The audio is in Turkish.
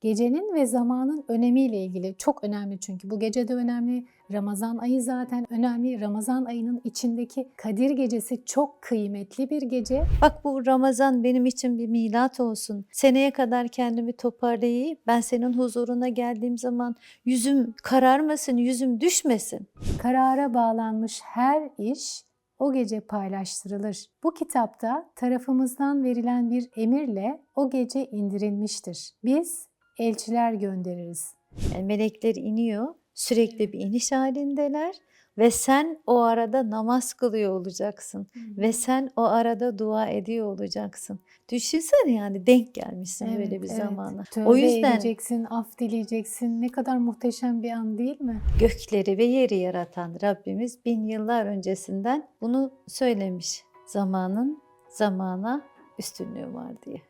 Gecenin ve zamanın önemiyle ilgili çok önemli çünkü bu gece de önemli. Ramazan ayı zaten önemli. Ramazan ayının içindeki Kadir gecesi çok kıymetli bir gece. Bak bu Ramazan benim için bir milat olsun. Seneye kadar kendimi toparlayayım. Ben senin huzuruna geldiğim zaman yüzüm kararmasın, yüzüm düşmesin. Karara bağlanmış her iş o gece paylaştırılır. Bu kitapta tarafımızdan verilen bir emirle o gece indirilmiştir. Biz elçiler göndeririz. Yani melekler iniyor, sürekli bir iniş halindeler ve sen o arada namaz kılıyor olacaksın ve sen o arada dua ediyor olacaksın. Düşünsene yani denk gelmişsin böyle bir zamana. Tövbe O yüzden edeceksin, af dileyeceksin. Ne kadar muhteşem bir an değil mi? gökleri ve yeri yaratan Rabbimiz bin yıllar öncesinden bunu söylemiş. Zamanın zamana üstünlüğü var diye.